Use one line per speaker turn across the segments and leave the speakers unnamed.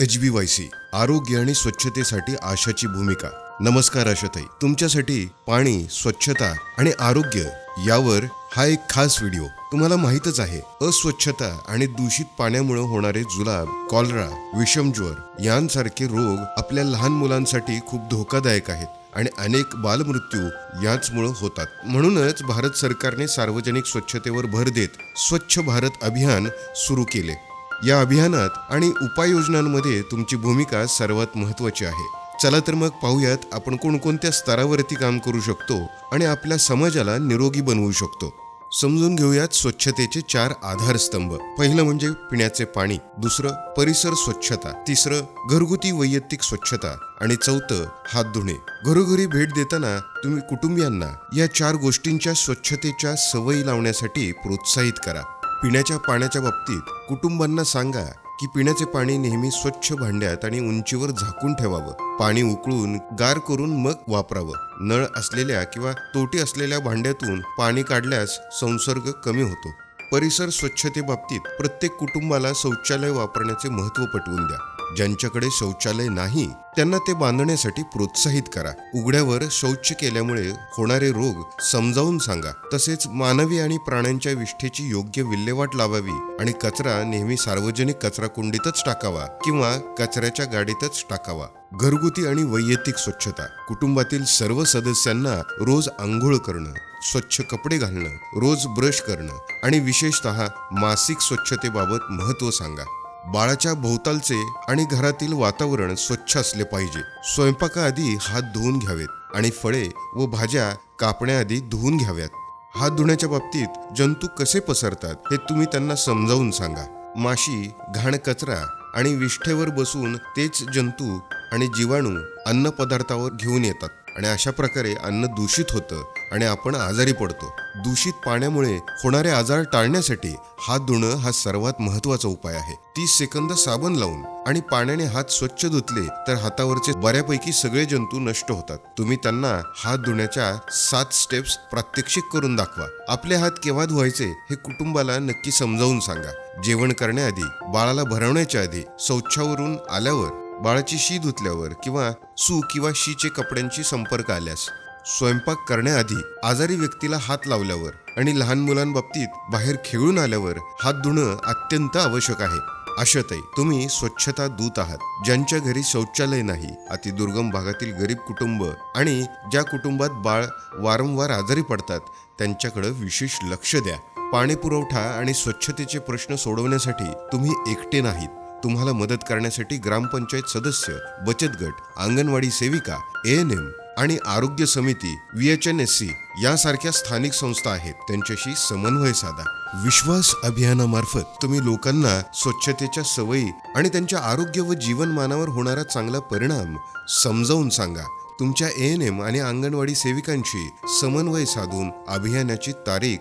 H बी Y C आरोग्य आणि स्वच्छतेसाठी आशाची भूमिका. नमस्कार आशाताई. तुमच्यासाठी पाणी स्वच्छता आणि आरोग्य यावर हा एक खास व्हिडिओ. तुम्हाला माहीतच आहे अस्वच्छता आणि दूषित पाण्यामुळे होणारे जुलाब कॉलरा विषमज्वर यांसारखे रोग आपल्या लहान मुलांसाठी खूप धोकादायक आहेत आणि अनेक बालमृत्यू याचमुळे होतात. म्हणूनच भारत सरकारने सार्वजनिक स्वच्छतेवर भर देत स्वच्छ भारत अभियान सुरू केले. या अभियानात आणि उपाययोजनांमध्ये तुमची भूमिका सर्वात महत्वाची आहे. चला तर मग पाहूयात आपण कोणकोणत्या स्तरावरती काम करू शकतो आणि आपल्या समाजाला निरोगी बनवू शकतो. समजून घेऊयात स्वच्छतेचे चार आधारस्तंभ. पहिलं म्हणजे पिण्याचे पाणी. दुसरं परिसर स्वच्छता. तिसरं घरगुती वैयक्तिक स्वच्छता. आणि चौथं हात धुणे. घरोघरी भेट देताना तुम्ही कुटुंबियांना या चार गोष्टींच्या स्वच्छतेच्या सवयी लावण्यासाठी प्रोत्साहित करा. पिण्याच्या पाण्याच्या बाबतीत कुटुंबांना सांगा की पिण्याचे पाणी नेहमी स्वच्छ भांड्यात आणि उंचीवर झाकून ठेवावं. पाणी उकळून गार करून मग वापरावं. नळ असलेल्या किंवा तोटी असलेल्या भांड्यातून पाणी काढल्यास संसर्ग कमी होतो. परिसर स्वच्छतेबाबतीत प्रत्येक कुटुंबाला शौचालय वापरण्याचे महत्त्व पटवून द्या. ज्यांच्याकडे शौचालय नाही त्यांना ते बांधण्यासाठी प्रोत्साहित करा. उघड्यावर शौच केल्यामुळे होणारे रोग समजावून सांगा. तसेच मानवी आणि प्राण्यांच्या विष्ठेची योग्य विल्हेवाट लावावी आणि कचरा नेहमी सार्वजनिक कचरा कुंडीतच टाकावा किंवा कचऱ्याच्या गाडीतच टाकावा. घरगुती आणि वैयक्तिक स्वच्छता कुटुंबातील सर्व सदस्यांना रोज आंघोळ करणं स्वच्छ कपडे घालणं रोज ब्रश करणं आणि विशेषतः मासिक स्वच्छतेबाबत महत्त्व सांगा. बाळाच्या भोवतालचे आणि घरातील वातावरण स्वच्छ असले पाहिजे. स्वयंपाकाआधी हात धुवून घ्यावेत आणि फळे व भाज्या कापण्याआधी धुवून घ्याव्यात. हात धुण्याच्या बाबतीत जंतू कसे पसरतात हे तुम्ही त्यांना समजावून सांगा. माशी घाण कचरा आणि विष्ठेवर बसून तेच जंतू आणि जीवाणू अन्न पदार्थावर घेऊन येतात. आणि अशा प्रकारे अन्न दूषित होतं आणि आपण आजारी पडतो. दूषित पाण्यामुळे होणारे आजार टाळण्यासाठी हात धुणं हा सर्वात महत्त्वाचा उपाय आहे. तीस सेकंद साबण लावून आणि पाण्याने हात स्वच्छ धुतले तर हातावरचे बऱ्यापैकी सगळे जंतू नष्ट होतात. तुम्ही त्यांना हात धुण्याच्या सात स्टेप्स प्रात्यक्षिक करून दाखवा. आपले हात केव्हा धुवायचे हे कुटुंबाला नक्की समजावून सांगा. जेवण करण्याआधी बाळाला भरवण्याच्या आधी शौचावरून आल्यावर बाळाची शी धुतल्यावर किंवा सू किंवा शीचे कपड्यांशी संपर्क आल्यास स्वयंपाक करण्याआधी आजारी व्यक्तीला हात लावल्यावर आणि लहान मुलांबाबतीत बाहेर खेळून आल्यावर हात धुणं अत्यंत आवश्यक आहे. आशाताई तुम्ही स्वच्छता दूत आहात. ज्यांच्या घरी शौचालय नाही अतिदुर्गम भागातील गरीब कुटुंब आणि ज्या कुटुंबात बाळ वारंवार आजारी पडतात त्यांच्याकडे विशेष लक्ष द्या. पाणी पुरवठा आणि स्वच्छतेचे प्रश्न सोडवण्यासाठी तुम्ही एकटे नाहीत. तुम्हाला मदत करण्यासाठी ग्रामपंचायत सदस्य बचत गट अंगणवाडी सेविका ए एन एम आणि आरोग्य समिती V H N S C यासारख्या स्थानिक संस्था आहेत. त्यांच्याशी समन्वय साधा. विश्वास अभियानामार्फत तुम्ही लोकांना स्वच्छतेच्या सवयी आणि त्यांच्या आरोग्य व जीवनमानावर होणारा चांगला परिणाम समजावून सांगा. तुमच्या ए एन एम आणि अंगणवाडी सेविकांशी समन्वय साधून अभियानाची तारीख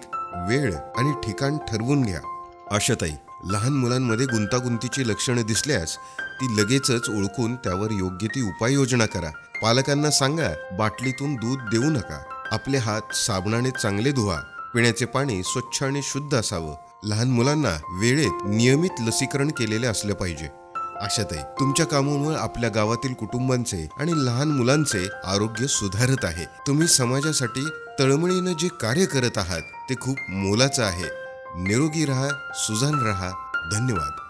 वेळ आणि ठिकाण ठरवून घ्या. आशाताई लहान मुलांमध्ये गुंतागुंतीची लक्षणं दिसल्यास ती लगेचच ओळखून त्यावर योग्य ती उपाययोजना करा. पालकांना सांगा बाटलीतून दूध देऊ नका. आपले हात साबणाने चांगले धुवा. पिण्याचे पाणी स्वच्छ आणि शुद्ध असावं. लहान मुलांना वेळेत नियमित लसीकरण केलेले असले पाहिजे. आशाताई तुमच्या कामामुळे आपल्या गावातील कुटुंबांचे आणि लहान मुलांचे आरोग्य सुधारत आहे. तुम्ही समाजासाठी तळमळीनं जे कार्य करत आहात ते खूप मोलाचं आहे. निरोगी रहा सुजान रहा। धन्यवाद।